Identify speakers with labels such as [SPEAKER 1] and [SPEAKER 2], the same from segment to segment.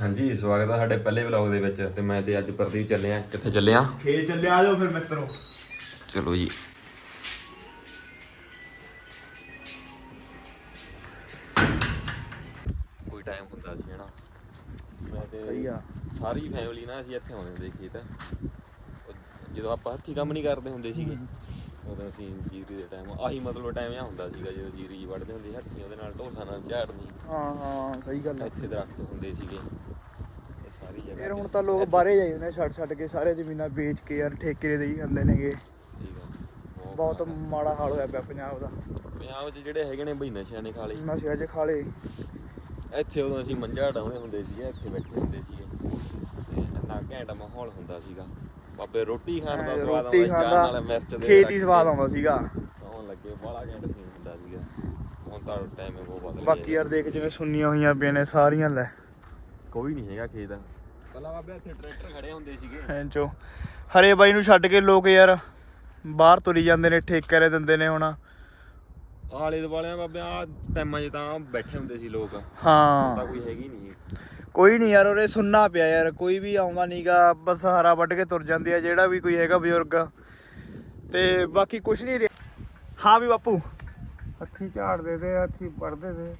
[SPEAKER 1] ਹਾਂਜੀ ਸਵਾਗਤ ਹੈ ਸਾਡੇ ਪਹਿਲੇ ਵਲੌਗ ਦੇ ਵਿੱਚ ਤੇ ਮੈਂ ਤੇ ਅੱਜ ਪ੍ਰਦੀਪ ਚੱਲੇ ਆ। ਕਿੱਥੇ ਚੱਲੇ ਆ?
[SPEAKER 2] ਖੇਤ ਚੱਲੇ ਆ ਜਾਓ ਫਿਰ ਮਿੱਤਰੋ।
[SPEAKER 1] ਚਲੋ ਜੀ। ਕੋਈ ਟਾਈਮ ਹੁੰਦਾ ਸੀ ਹਨਾ ਮੈਂ ਤੇ
[SPEAKER 2] ਸਹੀ ਆ।
[SPEAKER 1] ਸਾਰੀ ਫੈਮਿਲੀ ਨਾ ਅਸੀਂ ਇੱਥੇ ਆਉਂਦੇ ਹੁੰਦੇ ਸੀ ਜਦੋਂ ਆਪਾਂ ਹੱਥੀ ਕੰਮ ਨਹੀਂ ਕਰਦੇ ਹੁੰਦੇ ਸੀਗੇ ਉਦੋਂ ਅਸੀਂ ਜੀਰੀ ਦੇ ਟਾਈਮ ਆਹੀ ਮਤਲਬ ਟਾਈਮ ਆ ਹੁੰਦਾ ਸੀਗਾ ਜਦੋਂ ਜੀਰੀ ਵੱਢਦੇ ਹੁੰਦੇ ਹੱਥੀਂ ਉਹਦੇ ਨਾਲ ਨਾਲ ਝਾੜਨੀ।
[SPEAKER 2] ਹਾਂ ਹਾਂ ਸਹੀ ਗੱਲ ਹੈ
[SPEAKER 1] ਇੱਥੇ ਦਰਖਤ ਹੁੰਦੇ ਸੀਗੇ। ਸਾਰੀ ਜਗ੍ਹਾ
[SPEAKER 2] ਫਿਰ ਹੁਣ
[SPEAKER 1] ਤੇ-
[SPEAKER 2] ਲੋਕ ਬਾਹਰੇ ਜਾਈ ਨੇ ਛੱਡ ਛੱਡ ਕੇ ਸਾਰੇ ਜ਼ਮੀਨਾਂ ਵੇਚ ਕੇ ਯਾਰ ਠੇਕੇ ਦੇ ਦੇਈ ਜਾਂਦੇ ਨੇਗੇ।
[SPEAKER 1] ਸਹੀ ਗੱਲ
[SPEAKER 2] ਬਹੁਤ ਮਾੜਾ। ਹਾਲ ਹੋਇਆ ਪਿਆ ਪੰਜਾਬ ਦਾ।
[SPEAKER 1] ਪੰਜਾਬ 'ਚ ਜਿਹੜੇ ਹੈਗੇ ਨੇ ਬਈ ਨਸ਼ਿਆਂ ਨੇ ਖਾ ਲਏ।
[SPEAKER 2] ਨਸ਼ਿਆਂ 'ਚ ਖਾਲੇ
[SPEAKER 1] ਇੱਥੇ ਉਦੋਂ ਅਸੀਂ ਮੰਝਾ ਡਾਉਣੇ ਹੁੰਦੇ ਸੀਗੇ ਇੱਥੇ ਬੈਠੇ ਹੁੰਦੇ ਸੀਗੇ। ਇੰਨਾ ਘੈਂਟ ਮਾਹੌਲ ਹੁੰਦਾ ਸੀਗਾ। ਬਾਬੇ ਰੋਟੀ ਖਾਣ ਦਾ ਸਵਾਦ ਆਉਂਦਾ
[SPEAKER 2] ਖਾਂਦਾ
[SPEAKER 1] ਨਾਲ ਮਿਰਚ ਦੇ
[SPEAKER 2] ਖੇਤ ਸਵਾਦ ਆਉਂਦਾ ਸੀਗਾ।
[SPEAKER 1] ਆਉਣ ਲੱਗੇ ਬੜਾ ਘੈਂਟ ਸੀਨ ਹੁੰਦਾ ਸੀਗਾ। ਹੁਣ ਤਾਂ ਟਾਈਮ ਬਹੁਤ ਬਦਲ ਗਿਆ
[SPEAKER 2] ਬਾਕੀ ਯਾਰ ਦੇਖ ਜਿਵੇਂ ਸੁੰਨੀਆਂ ਹੋਈਆਂ ਪਈਆਂ ਨੇ ਸਾਰੀਆਂ ਲੈ।
[SPEAKER 1] ਕੋਈ ਨਹੀਂ ਹੈਗਾ ਖੇਤ। ਪਹਿਲਾਂ ਬਾਬੇ ਇੱਥੇ ਟਰੈਕਟਰ ਖੜੇ ਹੁੰਦੇ ਸੀਗੇ।
[SPEAKER 2] ਐਂਚੋ ਹਰੇ ਬਾਈ ਨੂੰ ਛੱਡ ਕੇ ਲੋਕ ਯਾਰ ਬਾਹਰ ਤੁਰੀ ਜਾਂਦੇ ਨੇ ਠੇਕੇ ਦਿੰਦੇ ਨੇ ਹੁਣ।
[SPEAKER 1] ਆਲੇ ਦੁਆਲਿਆਂ ਬਾਬੇ ਆ ਟਾਈਮਾਂ 'ਚ ਤਾਂ ਬੈਠੇ ਹੁੰਦੇ ਸੀ ਲੋਕ। ਹੁਣ ਤਾਂ
[SPEAKER 2] ਹਾਂ
[SPEAKER 1] ਕੋਈ ਹੈਗੀ ਨਹੀਂ
[SPEAKER 2] ਕੋਈ ਨਹੀਂ ਯਾਰ ਉਰੇ ਸੁੰਨਾ ਪਿਆ ਯਾਰ। ਕੋਈ ਵੀ ਆਉਂਦਾ ਨਹੀਂਗਾ ਬਸ ਹਰਾ ਵੱਢ ਕੇ ਤੁਰ ਜਾਂਦੇ ਆ ਜਿਹੜਾ ਵੀ ਕੋਈ ਹੈਗਾ ਬਜ਼ੁਰਗ। ਤੇ ਬਾਕੀ ਕੁਝ ਨਹੀਂ ਰਿਹਾ। ਹਾਂ ਵੀ ਬਾਪੂ।
[SPEAKER 3] ਹੱਥੀ ਝਾੜਦੇ ਤੇ ਹੱਥੀ ਪੜਦੇ ਤੇ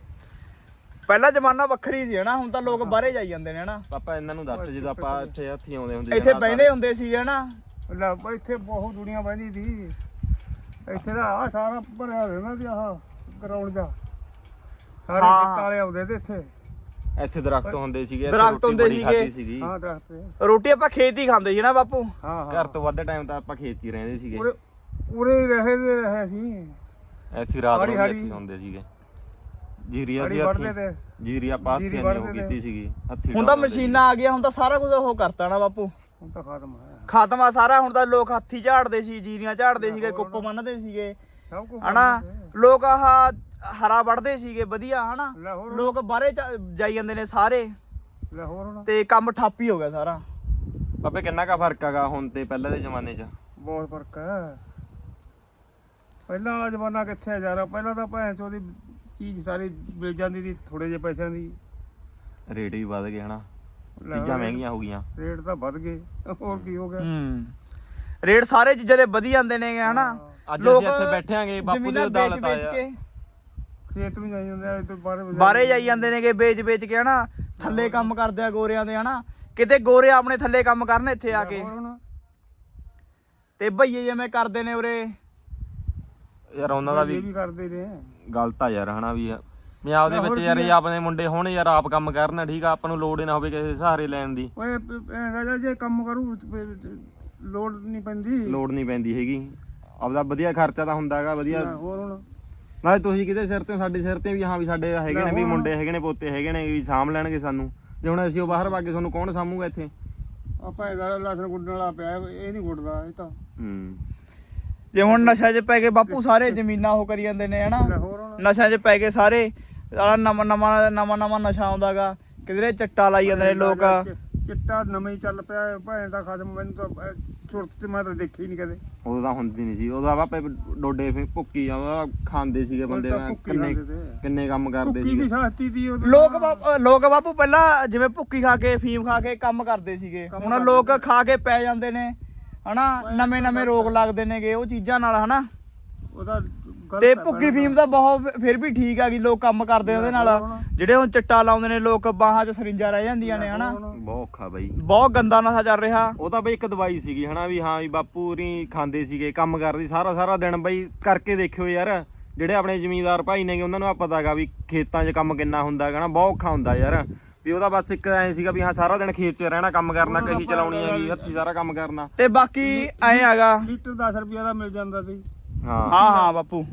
[SPEAKER 2] ਪਹਿਲਾ ਜ਼ਮਾਨਾ ਵੱਖਰੀ ਸੀ ਹਨਾ? ਹੁਣ ਤਾਂ ਲੋਕ ਬਾਹਰੇ ਜਾਈ ਜਾਂਦੇ ਨੇ ਹਨਾ?
[SPEAKER 1] ਪਾਪਾ ਇਹਨਾਂ ਨੂੰ ਦੱਸ ਜਦੋਂ ਆਪਾਂ ਇੱਥੇ ਹੱਥੀ ਆਉਂਦੇ ਹੁੰਦੇ
[SPEAKER 2] ਇੱਥੇ ਬਹਿੰਦੇ ਹੁੰਦੇ ਸੀ ਹਨਾ?
[SPEAKER 3] ਲੈ ਬਈ ਇੱਥੇ ਬਹੁਤ ਦੁਨੀਆ ਬਹਿੰਦੀ ਸੀ। ਇੱਥੇ ਦਾ ਆ ਸਾਰਾ ਭਰਿਆ ਰਹਿੰਦਾ ਸੀ ਆਹ ਗਰਾਊਂਡ ਦਾ। ਸਾਰੇ
[SPEAKER 2] ਹਾਂ।
[SPEAKER 3] ਵਾਲੇ ਆਉਂਦੇ ਤੇ ਇੱਥੇ।
[SPEAKER 1] ਇੱਥੇ ਦਰਖਤ ਹੁੰਦੇ ਸੀਗੇ ਇੱਥੇ
[SPEAKER 2] ਦਰਖਤ
[SPEAKER 1] ਰੋਟੀ
[SPEAKER 2] ਹੁੰਦੇ
[SPEAKER 1] ਬੜੀ
[SPEAKER 2] ਸੀਗੇ।
[SPEAKER 1] ਖਾਧੀ ਸੀਗੀ।
[SPEAKER 3] ਹਾਂ ਦਰਖਤ। ਤੇ
[SPEAKER 2] ਰੋਟੀ ਆਪਾਂ ਖੇਤ ਹੀ ਖਾਂਦੇ ਸੀ ਨਾ ਬਾਪੂ?
[SPEAKER 3] ਹਾਂ ਹਾਂ।
[SPEAKER 1] ਘਰ ਤੋਂ ਵੱਧ ਟਾਈਮ ਤਾਂ ਆਪਾਂ ਖੇਤ 'ਚ ਹੀ ਰਹਿੰਦੇ ਸੀਗੇ।
[SPEAKER 3] ਉਰੇ ਉਰੇ ਹੀ ਰਹੇ ਦੇ ਰਹੇ ਸੀ।
[SPEAKER 1] ਇੱਥੇ ਰਾਤ ਨੂੰ
[SPEAKER 3] ਹਾੜੀ-
[SPEAKER 1] ਵੀ
[SPEAKER 3] ਹਾੜੀ।
[SPEAKER 1] ਇੱਥੇ ਹੁੰਦੇ ਸੀਗੇ। ਜੀਰੀ
[SPEAKER 3] ਹਾੜੀ
[SPEAKER 1] ਅਸੀਂ
[SPEAKER 3] ਵੱਢਦੇ
[SPEAKER 1] ਹੱਥੀ
[SPEAKER 3] ਤੇ।
[SPEAKER 1] ਜੀਰੀ ਆਪਾਂ ਹੱਥੀਂ
[SPEAKER 3] ਜੀਰੀ
[SPEAKER 1] ਨਹੀਂ ਉਹ
[SPEAKER 3] ਤੇ।
[SPEAKER 1] ਕੀਤੀ ਸੀਗੀ ਹੱਥੀ
[SPEAKER 2] ਹੁਣ ਤਾਂ ਮਸ਼ੀਨਾਂ ਆ ਗਈਆਂ ਹੁਣ ਤਾਂ ਸਾਰਾ ਕੁਝ ਉਹ ਕਰਤਾ ਨਾ ਬਾਪੂ।
[SPEAKER 3] ਹੁਣ ਤਾਂ ਖਤਮ ਹੋਇਆ।
[SPEAKER 2] ਖਤਮ ਆ ਸਾਰਾ ਹੁਣ ਤਾਂ ਲੋਕ ਹੱਥੀ ਝਾੜਦੇ ਸੀ ਜੀਰੀਆਂ ਝਾੜਦੇ ਸੀਗੇ ਕੁੱਪ ਬੰਨਦੇ ਸੀਗੇ।
[SPEAKER 3] ਸਭ ਕੁਝ
[SPEAKER 2] ਹਨਾ? ਲੋਕ ਆਹ ਹਰਾ ਵੱਢਦੇ ਸੀਗੇ ਵਧੀਆ ਹਨਾ? ਲੋਕ ਬਾਹਰੇ ਜਾਈ ਜਾਂਦੇ ਨੇ ਸਾਰੇ।
[SPEAKER 3] ਲਾਹੌਰ ਹੁਣ।
[SPEAKER 2] ਤੇ ਕੰਮ ਠੱਪ ਹੀ ਹੋ ਗਿਆ ਸਾਰਾ।
[SPEAKER 1] ਬਾਬੇ ਕਿੰਨਾ ਕਾ ਫ਼ਰਕ ਹੈਗਾ ਹੁਣ ਤੇ ਪਹਿਲਾਂ ਦੇ ਜ਼ਮਾਨੇ 'ਚ?
[SPEAKER 3] ਬਹੁਤ ਫ਼ਰਕ ਹੈ। ਪਹਿਲਾਂ ਵਾਲਾ ਜ਼ਮਾਨਾ ਕਿੱਥੇ ਆ ਯਾਰ? ਪਹਿਲਾਂ ਤਾਂ ਭੈਣ ਚੋਦੀ ਚੀਜ਼ ਸਾਰੀ ਮਿਲ ਜਾਂਦੀ ਸੀ ਥੋੜੇ ਜਿਹੇ ਪੈਸਿਆਂ ਦੀ।
[SPEAKER 1] ਰੇਟ ਵੀ ਵਧ ਗਏ ਹਨਾ।
[SPEAKER 3] ਲੈ
[SPEAKER 1] ਚੀਜ਼ਾਂ। ਮਹਿੰਗੀਆਂ ਹੋ ਗਈਆਂ।
[SPEAKER 3] ਰੇਟ ਤਾਂ ਵੱਧ ਗਏ। ਹੋਰ ਕੀ ਹੋ ਗਿਆ।
[SPEAKER 2] ਹੂੰ। ਰੇਟ ਸਾਰੇ ਚੀਜ਼ਾਂ ਦੇ ਵਧੀ ਜਾਂਦੇ ਨੇ ਹਨਾ।
[SPEAKER 1] ਅੱਜ
[SPEAKER 2] ਲੋਕ
[SPEAKER 1] ਅਸੀਂ ਇੱਥੇ ਬੈਠੇ ਆਂਗੇ ਬਾਪੂ ਦੀ
[SPEAKER 2] ਜ਼ਮੀਨਾਂ
[SPEAKER 1] ਅਦਾਲਤ
[SPEAKER 2] ਵੇਚ-ਵੇਚ
[SPEAKER 1] ਆਇਆ
[SPEAKER 2] ਕੇ
[SPEAKER 3] ਖੇਤ ਨੂੰ ਜਾਈ ਜਾਂਦੇ ਆ ਤੇ ਬਾਹਰ
[SPEAKER 2] ਬਾਹਰੇ ਜਾਈ ਜਾਂਦੇ ਨੇਗੇ ਵੇਚ ਵੇਚ ਕੇ ਹਨਾ। ਥੱਲੇ ਕੰਮ ਕਰਦੇ ਆ ਗੋਰਿਆਂ ਦੇ ਹਨਾ। ਕਿਤੇ ਗੋਰੇ ਆਪਣੇ ਥੱਲੇ ਕੰਮ ਕਰਨ ਇੱਥੇ ਆ ਕੇ।
[SPEAKER 3] ਹੋਰ ਹੁਣ?
[SPEAKER 2] ਤੇ ਭਈਏ ਜਿਵੇਂ ਕਰਦੇ ਨੇ ਉਰੇ।
[SPEAKER 1] ਯਾਰ ਉਹਨਾਂ ਦਾ
[SPEAKER 3] ਇਹ
[SPEAKER 1] ਵੀ
[SPEAKER 3] ਵੀ ਕਰਦੇ ਨੇ।
[SPEAKER 1] ਗਲਤ ਆ ਯਾਰ ਹਨਾ ਵੀ ਪੰਜਾਬ ਦੇ ਵਿੱਚ ਯਾਰ ਇਹ? ਆਪਣੇ ਮੁੰਡੇ ਹੁਣ ਯਾਰ ਆਪ ਕੰਮ ਕਰਨ ਠੀਕ ਆ ਆਪਾਂ ਨੂੰ ਲੋੜ ਹੀ ਨਾ ਹੋਵੇ ਕਿਸੇ ਦੇ ਸਹਾਰੇ ਲੈਣ ਦੀ।
[SPEAKER 3] ਓਏ ਜਿਹੜਾ ਜੇ ਕੰਮ ਕਰੂ ਲੋੜ ਨਹੀਂ ਪੈਂਦੀ।
[SPEAKER 1] ਲੋੜ ਨਹੀਂ ਪੈਂਦੀ ਹੈਗੀ। ਆਪਦਾ ਵਧੀਆ ਖਰਚਾ ਤਾਂ ਹੁੰਦਾ ਹੈਗਾ ਵਧੀਆ।
[SPEAKER 3] ਹੋਰ ਹੁਣ?
[SPEAKER 1] ਨਾਲੇ ਤੁਸੀਂ ਕਿਤੇ ਸਿਰ ਤੇ ਸਾਡੇ ਸਿਰ ਤੇ ਵੀ ਹਾਂ ਵੀ ਸਾਡੇ ਹੈਗੇ ਨੇ ਵੀ ਮੁੰਡੇ ਹੈਗੇ ਨੇ ਪੋਤੇ ਹੈਗੇ ਨੇ ਵੀ ਸਾਂਭ ਲੈਣਗੇ ਸਾਨੂੰ। ਜੇ ਹੁਣ ਅਸੀਂ ਉਹ ਬਾਹਰ ਵਾਗੇ ਤੁਹਾਨੂੰ ਕੌਣ ਸਾਂਭੂਗਾ ਇੱਥੇ?
[SPEAKER 3] ਆ ਭੈਣ ਦਾ ਲਸਣ ਗੁੱਡਣ ਵਾਲਾ ਪਿਆ ਇਹ ਨਹੀਂ ਗੁੱਡਦਾ ਇਹ ਤਾਂ।
[SPEAKER 1] ਹੂੰ।
[SPEAKER 2] ਜੇ ਹੁਣ ਨਸ਼ਾ 'ਚ ਪੈ ਕੇ ਬਾਪੂ ਸਾਰੇ ਜ਼ਮੀਨਾਂ ਉਹ ਕਰੀ ਜਾਂਦੇ ਨੇ ਹਨਾ? ਨਸ਼ਿਆਂ 'ਚ ਪੈ ਕੇ ਸਾਰੇ ਆਹ ਨਵਾਂ ਨਵਾਂ ਨਵਾਂ ਨਵਾਂ ਨਸ਼ਾ ਆਉਂਦਾਗਾ। ਕਿਧਰੇ ਚੱਟਾ ਲਾਈ ਜਾਂਦੇ ਨੇ ਲੋਕ।
[SPEAKER 3] ਚਿੱਟਾ ਨਵੇਂ ਹੀ ਚੱਲ ਪਿਆ ਭੈਣ ਦਾ ਖਤਮ ਮੈਨੂੰ ਤਾਂ ਸੁਰਤ ਤੇ ਮੈਂ ਤਾਂ ਦੇਖੀ ਨਹੀਂ ਕਦੇ।
[SPEAKER 1] ਉਦੋਂ ਤਾਂ ਹੁੰਦੀ ਨਹੀਂ ਸੀ। ਉਦੋਂ ਆਪੇ ਡੋਡੇ ਫੇ ਭੁੱਕੀ ਆ ਖਾਂਦੇ ਸੀਗੇ ਬੰਦੇ
[SPEAKER 3] ਤਾਂ
[SPEAKER 1] ਮੈਂ
[SPEAKER 3] ਭੁੱਕੀ
[SPEAKER 1] ਕਿੰਨੇ
[SPEAKER 3] ਖਾਂਦੇ।
[SPEAKER 1] ਕਿੰਨੇ ਕੰਮ ਕਰਦੇ
[SPEAKER 3] ਭੁੱਕੀ ਵੀ
[SPEAKER 1] ਸੀਗੇ।
[SPEAKER 3] ਸਸਤੀ ਦੀ ਉਦੋਂ।
[SPEAKER 2] ਲੋਕ ਬਾਪ- ਲੋਕ ਬਾਪੂ ਪਹਿਲਾਂ ਜਿਵੇਂ ਭੁੱਕੀ ਖਾ ਕੇ ਫੀਮ ਖਾ ਕੇ ਕੰਮ ਕਰਦੇ ਸੀਗੇ।
[SPEAKER 3] ਕੰਮ
[SPEAKER 2] ਹੁਣ
[SPEAKER 3] ਕਰਦੇ
[SPEAKER 2] ਲੋਕ ਖਾ ਕੇ ਪੈ ਜਾਂਦੇ ਨੇ। ਹਨਾ? ਨਵੇਂ ਨਵੇਂ ਰੋਗ ਲੱਗਦੇ ਨੇਗੇ ਉਹ ਚੀਜ਼ਾਂ ਨਾਲ ਹਨਾ?
[SPEAKER 3] ਉਹਦਾ ਗਲਤ
[SPEAKER 2] ਤੇ
[SPEAKER 3] ਹੈ
[SPEAKER 2] ਭੁੱਕੀ ਫੀਮ ਤਾਂ ਬਹੁਤ ਫਿਰ ਵੀ ਠੀਕ ਆ ਕਿ ਲੋਕ ਕੰਮ ਕਰਦੇ ਉਹਦੇ ਨਾਲ। ਜਿਹੜੇ ਹੁਣ ਚਿੱਟਾ ਲਾਉਂਦੇ ਨੇ ਲੋਕ ਬਾਹਾਂ 'ਚ ਸਰਿੰਜਾਂ ਰਹਿ ਜਾਂਦੀਆਂ ਨੇ ਹਨਾ?
[SPEAKER 1] ਬਹੁਤ ਔਖਾ ਬਈ।
[SPEAKER 2] ਬਹੁਤ ਗੰਦਾ ਨਸ਼ਾ ਚੱਲ ਰਿਹਾ।
[SPEAKER 1] ਉਹ ਤਾਂ ਬਈ ਇੱਕ ਦਵਾਈ ਸੀਗੀ ਹਨਾ ਵੀ ਹਾਂ ਵੀ ਬਾਪੂ ਰੀ ਖਾਂਦੇ ਸੀਗੇ ਕੰਮ ਕਰਦੇ ਸਾਰਾ ਸਾਰਾ ਦਿਨ ਬਈ ਕਰਕੇ ਦੇਖਿਓ ਯਾਰ। ਜਿਹੜੇ ਆਪਣੇ ਜ਼ਮੀਂਦਾਰ ਭਾਈ ਨੇਗੇ ਉਹਨਾਂ ਨੂੰ ਆ ਪਤਾ ਹੈਗਾ ਵੀ ਖੇਤਾਂ 'ਚ ਕੰਮ ਕਿੰਨਾ ਹੁੰਦਾ ਹੈਗਾ ਨਾ ਬਹੁਤ ਔਖਾ ਹੁੰਦਾ ਯਾਰ। ਵੀ ਉਹਦਾ ਬਸ ਇੱਕ ਐ ਸੀਗਾ ਵੀ ਹਾਂ ਸਾਰਾ ਦਿਨ ਖੇਤ 'ਚ ਰਹਿਣਾ ਕੰਮ ਕਰਨਾ ਕਹੀ ਚਲਾਉਣੀ ਹੈਗੀ ਹੱਥੀ ਸਾਰਾ ਕੰਮ ਕਰਨਾ।
[SPEAKER 2] ਤੇ ਬਾਕੀ ਐ ਹੈਗਾ।
[SPEAKER 3] ਲੀਟਰ 10 ਰੁਪਏ ਦਾ ਮਿਲ ਜਾਂਦਾ ਸੀ।
[SPEAKER 1] ਹਾਂ।
[SPEAKER 2] ਹਾਂ ਹਾਂ ਬਾਪੂ।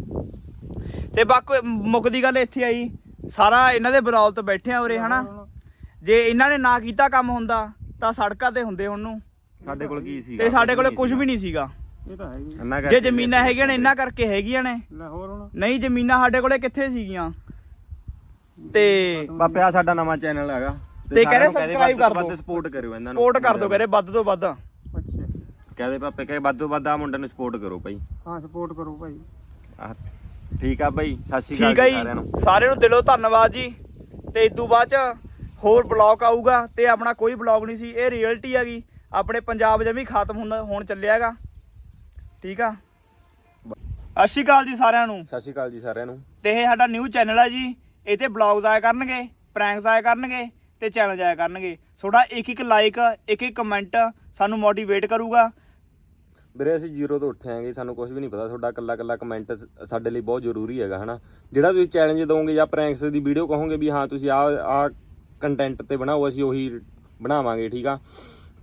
[SPEAKER 2] ਤੇ ਬਾਕੀ ਮੁੱਕਦੀ ਗੱਲ ਇੱਥੇ ਆਈ। ਸਾਰਾ ਇਹਨਾਂ ਦੇ ਬਰੌਲਤ ਬੈਠੇ ਆ ਉਰੇ ਹਨਾ? ਜੇ ਇਹਨਾਂ ਨੇ ਨਾ ਕੀਤਾ ਕੰਮ ਹੁੰਦਾ ਤਾਂ ਸੜਕਾਂ ਤੇ ਹੁੰਦੇ ਹੁਣ ਨੂੰ
[SPEAKER 1] ਸਾਡੇ ਕੋਲ ਕੀ ਸੀਗਾ?
[SPEAKER 2] ਤੇ ਸਾਡੇ ਕੋਲੇ ਕੁਝ ਵੀ ਨਹੀਂ ਸੀਗਾ।
[SPEAKER 3] ਇਹ ਤਾਂ ਹੈ ਹੀ
[SPEAKER 1] ਇੰਨਾ
[SPEAKER 2] ਜੇ ਜ਼ਮੀਨਾਂ ਹੈਗੀਆਂ ਨੇ ਇਹਨਾਂ ਕਰਕੇ ਹੈਗੀਆਂ ਨੇ।
[SPEAKER 3] ਲੈ ਹੋਰ ਹੁਣ।
[SPEAKER 2] ਨਹੀਂ ਜ਼ਮੀਨਾਂ ਸਾਡੇ ਕੋਲੇ ਕਿੱਥੇ ਸੀਗੀਆਂ? ਤੇ
[SPEAKER 1] ਬਾਪੇ ਆ ਸਾਡਾ ਨਵਾਂ ਚੈਨਲ ਹੈਗਾ।
[SPEAKER 2] ਤੇ ਕਹਿੰਦੇ
[SPEAKER 1] ਕਹਦੇ
[SPEAKER 2] subscribe ਕਰ ਦਿਓ।
[SPEAKER 1] ਵੱਧ ਸਪੋਰਟ ਕਰਿਓ ਇਹਨਾਂ ਨੂੰ।
[SPEAKER 2] ਸਪੋਰਟ ਕਰ ਦਿਓ ਕਰੇ ਵੱਧ ਤੋਂ ਵੱਧ।
[SPEAKER 3] ਅੱਛਾ।
[SPEAKER 1] ਕਹਦੇ ਪਾਪੇ ਕਹੇ ਵੱਧ ਤੋਂ ਵੱਧ ਆ ਮੁੰਡੇ ਨੂੰ ਸਪੋਰਟ ਕਰੋ ਭਾਈ।
[SPEAKER 3] ਹਾਂ ਸਪੋਰਟ ਕਰੋ ਭਾਈ।
[SPEAKER 1] ਠੀਕ ਆ ਭਾਈ ਸਤਿ ਸ਼੍ਰੀ ਅਕਾਲ ਸਾਰਿਆਂ ਨੂੰ।
[SPEAKER 2] ਸਾਰਿਆਂ ਨੂੰ ਦਿਲੋਂ ਧੰਨਵਾਦ ਜੀ। ਤੇ ਇਦੋਂ ਬਾਅਦ ਚ ਹੋਰ ਬਲੌਗ ਆਊਗਾ ਤੇ ਆਪਣਾ ਕੋਈ ਬਲੌਗ ਨਹੀਂ ਸੀ ਇਹ ਰਿਐਲਿਟੀ ਹੈਗੀ ਆਪਣੇ ਪੰਜਾਬ ਜਮੀ ਖਤਮ ਹੁੰਦਾ ਹੋਣ ਚੱਲਿਆ ਹੈਗਾ। ਠੀਕ ਆ? ਸਤਿ ਸ਼੍ਰੀ ਅਕਾਲ ਜੀ ਸਾਰਿਆਂ ਨੂੰ।
[SPEAKER 1] ਸਤਿ ਸ਼੍ਰੀ ਅਕਾਲ ਜੀ ਸਾਰਿਆਂ ਨੂੰ।
[SPEAKER 2] ਤੇ ਇਹ ਸਾਡਾ ਨਿਊ ਚੈਨਲ ਹੈ ਜੀ। ਇਹ ਤੇ ਬਲੌਗਸ ਆਇਆ ਕਰਨਗੇ ਪ੍ਰੈਂਕਸ ਆਇਆ ਕਰਨਗੇ ਤੇ ਚੈਲੰਜ ਆਇਆ ਕਰਨਗੇ। ਤੁਹਾਡਾ ਇੱਕ ਇੱਕ ਲਾਈਕ ਇੱਕ ਇੱਕ ਕਮੈਂਟ ਸਾਨੂੰ ਮੋਟੀਵੇਟ ਕਰੂਗਾ।
[SPEAKER 1] ਵੀਰੇ, ਅਸੀਂ ਜ਼ੀਰੋ ਤੋਂ ਉੱਠੇ ਆਂਗੇ ਸਾਨੂੰ ਕੁਝ ਵੀ ਨਹੀਂ ਪਤਾ। ਤੁਹਾਡਾ ਕੱਲਾ ਕੱਲਾ ਕਮੈਂਟ ਸਾਡੇ ਲਈ ਬਹੁਤ ਜ਼ਰੂਰੀ ਹੈਗਾ, ਹਨਾ? ਜਿਹੜਾ ਤੁਸੀਂ ਚੈਲੰਜ ਦੋਗੇ ਜਾਂ ਪ੍ਰੈਂਕਸ ਦੀ ਵੀਡੀਓ ਕਹੋਗੇ ਵੀ ਹਾਂ, ਤੁਸੀਂ ਆ ਆ ਕੰਟੈਂਟ ਤੇ ਬਣਾਓ, ਅਸੀਂ ਉਹੀ ਬਣਾਵਾਂਗੇ, ਠੀਕ ਆ?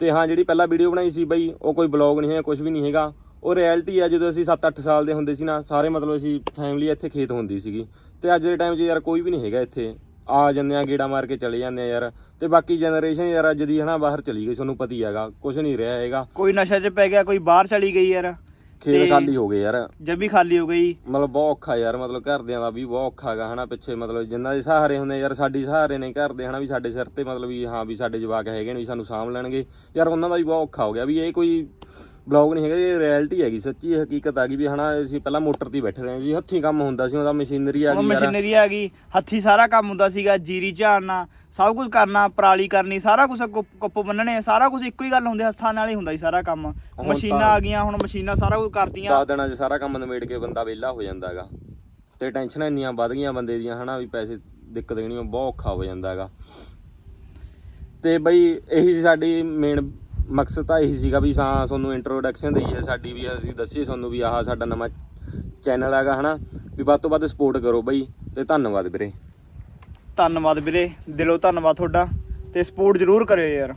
[SPEAKER 1] ਤੇ ਹਾਂ, ਜਿਹੜੀ ਪਹਿਲਾਂ ਵੀਡੀਓ ਬਣਾਈ ਸੀ ਬਈ, ਉਹ ਕੋਈ ਬਲੌਗ ਨਹੀਂ ਹੈ ਕੁਝ ਵੀ ਨਹੀਂ ਹੈਗਾ। ਉਹ ਰਿਐਲਿਟੀ ਆ, ਜਦੋਂ ਅਸੀਂ 7-8 ਸਾਲ ਦੇ ਹੁੰਦੇ ਸੀ ਨਾ, ਸਾਰੇ ਮਤਲਬ ਅਸੀਂ ਫੈਮਿਲੀ ਇੱਥੇ ਖੇਤ ਹੁੰਦੀ ਸੀਗੀ। ਤੇ ਅੱਜ ਦੇ ਟਾਈਮ 'ਚ ਯਾਰ ਕੋਈ ਵੀ ਨਹੀਂ ਹੈਗਾ ਇੱਥੇ। ਆ ਜਾਂਦੇ ਆ ਗੇੜਾ ਮਾਰ ਕੇ ਚਲੇ ਜਾਂਦੇ ਆ ਯਾਰ। ਤੇ ਬਾਕੀ ਜਨਰੇਸ਼ਨ ਯਾਰ ਅੱਜ ਦੀ ਹਨਾ ਬਾਹਰ ਚਲੀ ਗਈ ਤੁਹਾਨੂੰ ਪਤਾ ਹੀ ਹੈਗਾ। ਕੁਝ ਨਹੀਂ ਰਿਹਾ ਹੈਗਾ।
[SPEAKER 2] ਕੋਈ ਨਸ਼ੇ 'ਚ ਪੈ ਗਿਆ ਕੋਈ ਬਾਹਰ ਚਲੀ ਗਈ ਯਾਰ।
[SPEAKER 1] ਖੇਤ
[SPEAKER 2] ਤੇ-
[SPEAKER 1] ਖਾਲੀ ਹੋ ਗਏ ਯਾਰ।
[SPEAKER 2] ਜਮੀ ਖਾਲੀ ਹੋ ਗਈ।
[SPEAKER 1] ਮਤਲਬ ਬਹੁਤ ਔਖਾ ਯਾਰ ਮਤਲਬ ਘਰਦਿਆਂ ਦਾ ਵੀ ਬਹੁਤ ਔਖਾ ਹੈਗਾ ਹਨਾ ਪਿੱਛੇ ਮਤਲਬ ਜਿੰਨਾਂ ਦੇ ਸਹਾਰੇ ਹੁੰਦੇ ਯਾਰ ਸਾਡੀ ਸਹਾਰੇ ਨੇ ਘਰ ਦੇ ਹਨਾ ਵੀ ਸਾਡੇ ਸਿਰ ਤੇ ਮਤਲਬ ਵੀ ਹਾਂ ਵੀ ਸਾਡੇ ਜਵਾਕ ਹੈਗੇ ਨੇ ਵੀ ਸਾਨੂੰ ਸਾਂਭ ਲੈਣਗੇ। ਯਾਰ ਉਹਨਾਂ ਦਾ ਵੀ ਬਹੁਤ ਔਖਾ ਹੋ ਗਿਆ ਵੀ ਇਹ ਕੋਈ ਬਲੌਗ ਨਹੀਂ ਹੈਗਾ ਇਹ ਰਿਐਲਿਟੀ ਹੈਗੀ ਸੱਚੀ ਹਕੀਕਤ ਆ ਗਈ ਵੀ ਹਨਾ ਅਸੀਂ ਪਹਿਲਾਂ ਮੋਟਰ ਤੇ ਹੀ ਬੈਠੇ ਰਹੇ ਜੀ ਹੱਥੀਂ ਕੰਮ ਹੁੰਦਾ ਸੀ ਉਹਦਾ ਮਸ਼ੀਨਰੀ ਆ
[SPEAKER 2] ਹੁਣ
[SPEAKER 1] ਗਈ ਯਾਰ।
[SPEAKER 2] ਮਸ਼ੀਨਰੀ ਆ ਗਈ ਹੱਥੀ ਸਾਰਾ ਕੰਮ ਹੁੰਦਾ ਸੀਗਾ ਜੀਰੀ ਝਾੜਨਾ ਸਭ ਕੁਝ ਕਰਨਾ ਪਰਾਲੀ ਕਰਨੀ ਸਾਰਾ ਕੁਝ ਕੁੱਪ ਬੰਨਣੇ ਸਾਰਾ ਕੁਝ ਇੱਕੋ ਹੀ ਗੱਲ ਹੁੰਦੀ ਹੱਥਾਂ ਨਾਲ ਹੀ ਹੁੰਦਾ ਸੀ ਸਾਰਾ ਕੰਮ।
[SPEAKER 1] ਹੁਣ
[SPEAKER 2] ਮਸ਼ੀਨਾਂ ਆ ਗਈਆਂ ਹੁਣ ਮਸ਼ੀਨਾਂ ਸਾਰਾ ਕੁਝ ਕਰਦੀਆਂ
[SPEAKER 1] 10 ਦਿਨਾਂ 'ਚ ਸਾਰਾ ਕੰਮ ਨਿਬੇੜ ਕੇ ਬੰਦਾ ਵਿਹਲਾ ਹੋ ਜਾਂਦਾ ਹੈਗਾ। ਤੇ ਟੈਨਸ਼ਨਾਂ ਇੰਨੀਆਂ ਵੱਧ ਗਈਆਂ ਬੰਦੇ ਦੀਆਂ ਹਨਾ ਵੀ ਪੈਸੇ ਦਿੱਕਤ ਦੇਣੀ ਬਹੁਤ ਔਖਾ ਹੋ ਜਾਂਦਾ ਹੈਗਾ। ਤੇ ਬਈ ਇਹੀ ਸਾਡੀ ਮੇਨ ਮਕਸਦ ਤਾਂ ਇਹੀ ਸੀਗਾ ਵੀ ਹਾਂ ਤੁਹਾਨੂੰ ਇੰਟਰੋਡਕਸ਼ਨ ਦਈਏ, ਸਾਡੀ ਵੀ ਅਸੀਂ ਦੱਸੀਏ ਤੁਹਾਨੂੰ ਵੀ ਆਹ ਸਾਡਾ ਨਵਾਂ ਚੈਨਲ ਹੈਗਾ, ਹਨਾ? ਵੀ ਵੱਧ ਤੋਂ ਵੱਧ ਸਪੋਰਟ ਕਰੋ ਬਈ, ਤੇ ਧੰਨਵਾਦ ਵੀਰੇ।
[SPEAKER 2] ਧੰਨਵਾਦ ਵੀਰੇ, ਦਿਲੋਂ ਧੰਨਵਾਦ ਤੁਹਾਡਾ, ਤੇ ਸਪੋਰਟ ਜ਼ਰੂਰ ਕਰਿਓ ਯਾਰ।